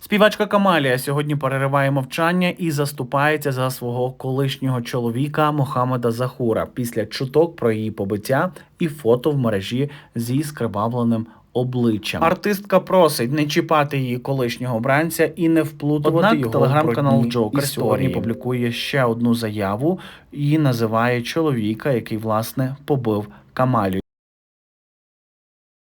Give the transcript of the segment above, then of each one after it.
Співачка Камалія сьогодні перериває мовчання і заступається за свого колишнього чоловіка Мохаммеда Захура після чуток про її побиття і фото в мережі зі скривавленим обличчям. Артистка просить не чіпати її колишнього обранця і не вплутувати Однак його телеграм-канал Джокер історії. сьогодні публікує ще одну заяву і називає чоловіка, який власне побив Камалію.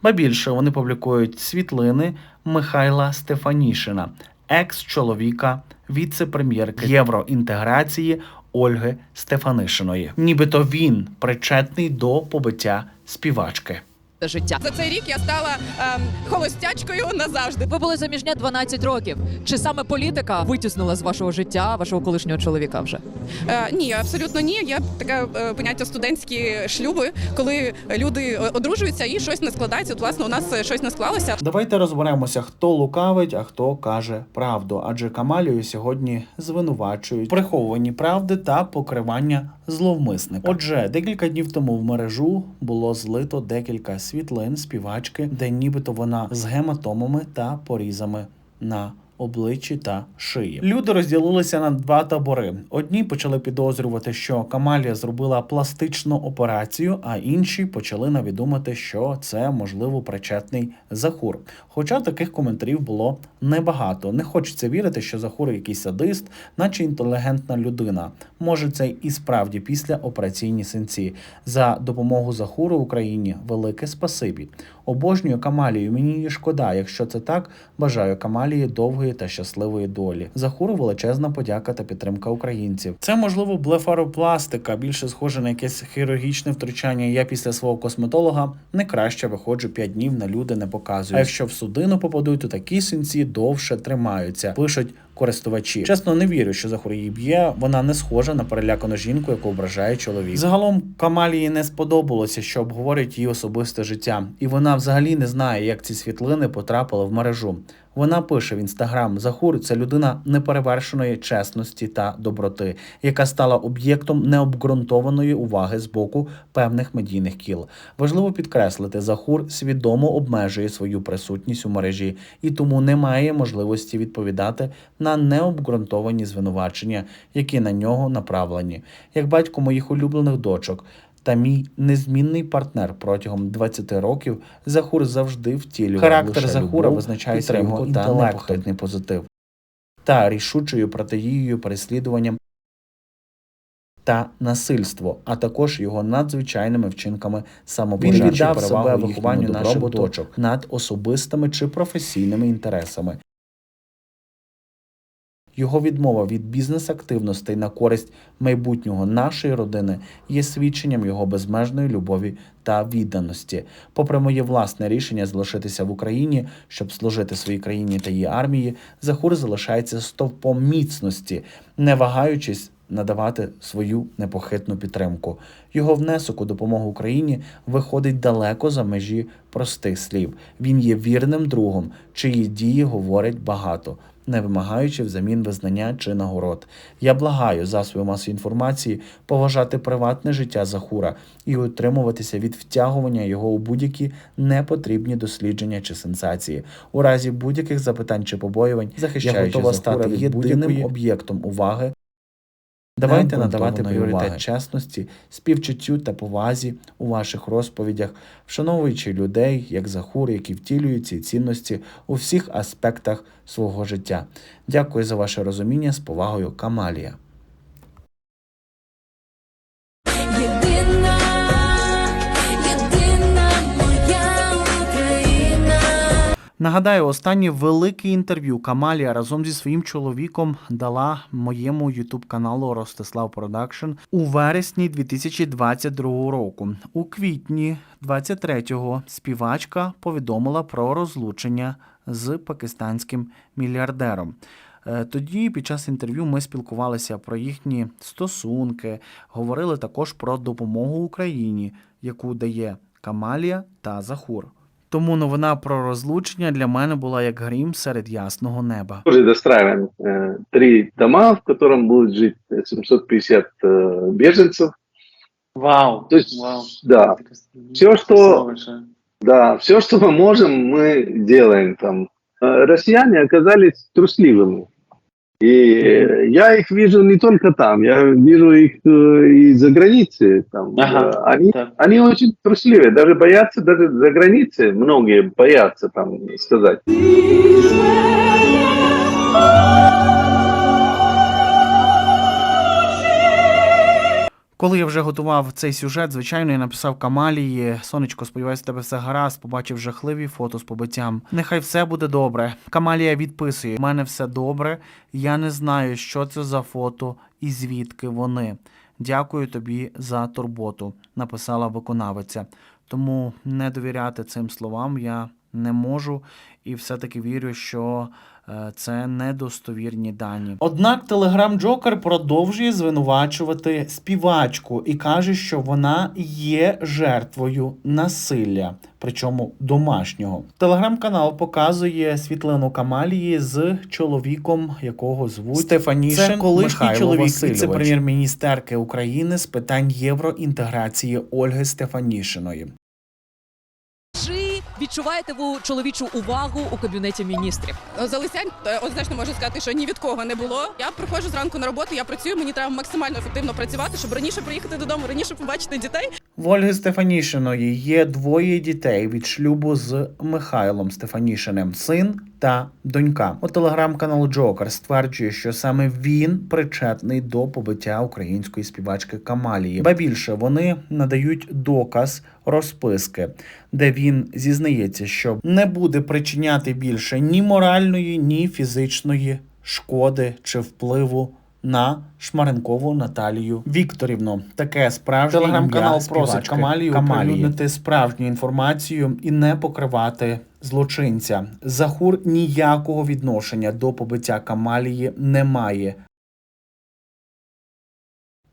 Ба більше вони публікують світлини Михайла Стефанішина, екс-чоловіка віце-прем'єрки євроінтеграції Ольги Стефанишиної. Нібито він причетний до побиття співачки. Життя. За цей рік я стала ем, холостячкою назавжди. Ви були заміжня 12 років. Чи саме політика витіснила з вашого життя вашого колишнього чоловіка вже? Е, ні, абсолютно ні. Є таке е, поняття студентські шлюби, коли люди одружуються і щось не складається. От, власне, у нас е, щось не склалося. Давайте розберемося, хто лукавить, а хто каже правду. Адже Камалію сьогодні звинувачують в приховуванні правди та покривання зловмисника. Отже, декілька днів тому в мережу було злито декілька світлин співачки, де нібито вона з гематомами та порізами на обличчі та шиї. Люди розділилися на два табори. Одні почали підозрювати, що Камалія зробила пластичну операцію, а інші почали навідомити, що це можливо причетний Захур. Хоча таких коментарів було небагато. Не хочеться вірити, що Захур якийсь садист, наче інтелігентна людина. Може, це і справді після операційні синці. За допомогу Захуру Україні велике спасибі. Обожнюю Камалію. Мені її шкода. Якщо це так, бажаю Камалії довгої та щасливої долі. Захуру величезна подяка та підтримка українців. Це можливо блефаропластика, більше схоже на якесь хірургічне втручання. Я після свого косметолога не краще виходжу 5 днів на люди не показую. А якщо в судину попадуть, то такі синці довше тримаються. Пишуть. Користувачі чесно не вірю, що Захур її б'є. Вона не схожа на перелякану жінку, яку ображає чоловік. Загалом Камалії не сподобалося, що обговорюють її особисте життя, і вона взагалі не знає, як ці світлини потрапили в мережу. Вона пише в інстаграм: Захур це людина неперевершеної чесності та доброти, яка стала об'єктом необґрунтованої уваги з боку певних медійних кіл. Важливо підкреслити, Захур свідомо обмежує свою присутність у мережі і тому не має можливості відповідати на необґрунтовані звинувачення, які на нього направлені. Як батько моїх улюблених дочок. Та мій незмінний партнер протягом 20 років Захур завжди втілював Характер лише Захура любов, визначається його та непохитний позитив та рішучою протидією переслідуванням та насильство, а також його надзвичайними вчинками віддав перевагу себе їхньому вихованню наших дочок. над особистими чи професійними інтересами. Його відмова від бізнес-активностей на користь майбутнього нашої родини є свідченням його безмежної любові та відданості. Попри моє власне рішення залишитися в Україні, щоб служити своїй країні та її армії, Захур залишається стовпом міцності, не вагаючись надавати свою непохитну підтримку. Його внесок у допомогу Україні виходить далеко за межі простих слів. Він є вірним другом, чиї дії говорять багато. Не вимагаючи взамін визнання чи нагород, я благаю засоби масової інформації поважати приватне життя Захура і утримуватися від втягування його у будь-які непотрібні дослідження чи сенсації. У разі будь-яких запитань чи побоювань, захищаючи готова Захура стати єдиним об'єктом уваги Давайте надавати пріоритет уваги. чесності, співчуттю та повазі у ваших розповідях, вшановуючи людей як захур, які втілюють ці цінності у всіх аспектах свого життя. Дякую за ваше розуміння з повагою, Камалія. Нагадаю, останнє велике інтерв'ю Камалія разом зі своїм чоловіком дала моєму ютуб каналу Ростислав Продакшн у вересні 2022 року. У квітні 23-го співачка повідомила про розлучення з пакистанським мільярдером. Е, Тоді під час інтерв'ю ми спілкувалися про їхні стосунки, говорили також про допомогу Україні, яку дає Камалія та Захур. Тому новина про розлучення для мене була як грім серед ясного неба. Уже достраиваем э, три дома, в котором будет жить э, 750 э, беженцев. Вау. То есть, Вау. да, Все, Всё, что- да, все, что мы можем, мы делаем там. э, россияне оказались трусливыми. И э, я их вижу не только там, я вижу их э, и за границей. Там, Ага, Э, они, так. они очень трусливые, даже боятся, даже за границей многие боятся там сказать. Коли я вже готував цей сюжет, звичайно, я написав Камалії. Сонечко, сподіваюся, тебе все гаразд. Побачив жахливі фото з побиттям. Нехай все буде добре. Камалія відписує: У мене все добре. Я не знаю, що це за фото і звідки вони. Дякую тобі за турботу, написала виконавиця. Тому не довіряти цим словам я не можу і все-таки вірю, що це недостовірні дані. Однак Телеграм Джокер продовжує звинувачувати співачку і каже, що вона є жертвою насилля, причому домашнього. Телеграм-канал показує світлину Камалії з чоловіком, якого звуть Стефанішин Це колишній Михайло чоловік віце-прем'єр-міністерки України з питань євроінтеграції Ольги Стефанішиної. Відчуваєте ви чоловічу увагу у кабінеті міністрів? Залисянь е, однозначно можу сказати, що ні від кого не було. Я приходжу зранку на роботу, я працюю, мені треба максимально ефективно працювати, щоб раніше приїхати додому, раніше побачити дітей. В Ольги Стефанішиної є двоє дітей від шлюбу з Михайлом Стефанішиним, син та донька. У телеграм-канал Джокер стверджує, що саме він причетний до побиття української співачки Камалії. Ба більше вони надають доказ розписки, де він зізнається, що не буде причиняти більше ні моральної, ні фізичної шкоди чи впливу на Шмаренкову Наталію Вікторівну. Таке справжнє Телеграм-канал просить Камалію оприлюднити справжню інформацію і не покривати злочинця. Захур ніякого відношення до побиття Камалії не має.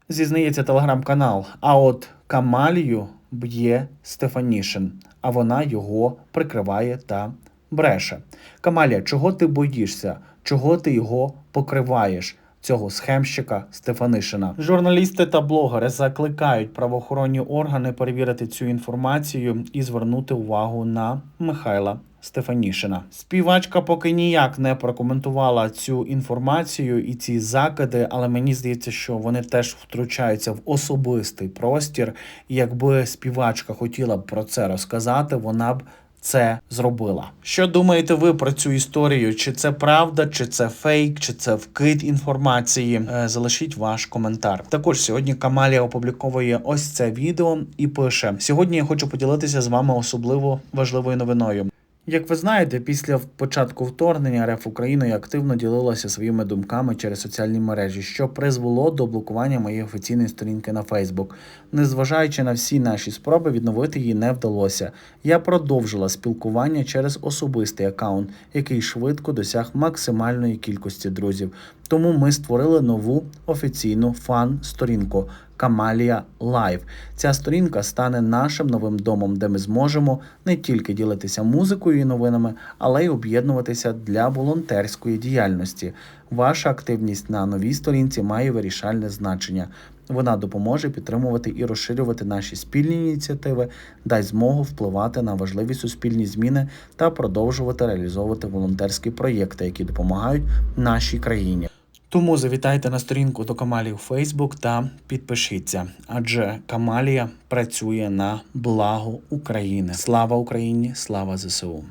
Зізнається телеграм-канал. А от Камалію б'є Стефанішин, а вона його прикриває та бреше. Камалія, чого ти боїшся? Чого ти його покриваєш? Цього схемщика Стефанишина. Журналісти та блогери закликають правоохоронні органи перевірити цю інформацію і звернути увагу на Михайла Стефанішина. Співачка поки ніяк не прокоментувала цю інформацію і ці закиди, але мені здається, що вони теж втручаються в особистий простір. І якби співачка хотіла про це розказати, вона б це зробила. Що думаєте ви про цю історію? Чи це правда, чи це фейк, чи це вкид інформації? Е, Залишіть ваш коментар. Також сьогодні Камалія опубліковує ось це відео і пише: сьогодні я хочу поділитися з вами особливо важливою новиною. Як ви знаєте, після початку вторгнення РФ Україною активно ділилася своїми думками через соціальні мережі, що призвело до блокування моєї офіційної сторінки на Фейсбук. Незважаючи на всі наші спроби, відновити її не вдалося. Я продовжила спілкування через особистий аккаунт, який швидко досяг максимальної кількості друзів. Тому ми створили нову офіційну фан-сторінку Камалія Лайв. Ця сторінка стане нашим новим домом, де ми зможемо не тільки ділитися музикою і новинами, але й об'єднуватися для волонтерської діяльності. Ваша активність на новій сторінці має вирішальне значення. Вона допоможе підтримувати і розширювати наші спільні ініціативи, дасть змогу впливати на важливі суспільні зміни та продовжувати реалізовувати волонтерські проєкти, які допомагають нашій країні. Тому завітайте на сторінку до Камалії у Фейсбук та підпишіться, адже Камалія працює на благо України. Слава Україні! Слава ЗСУ!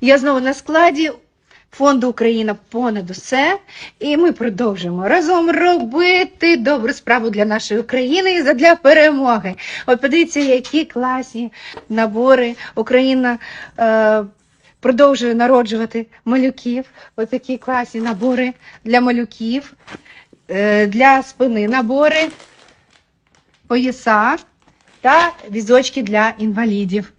Я знову на складі фонду Україна понад усе, і ми продовжуємо разом робити добру справу для нашої України і для перемоги. От подивіться, які класні набори. Україна е, продовжує народжувати малюків. Отакі класні набори для малюків, е, для спини набори, пояса та візочки для інвалідів.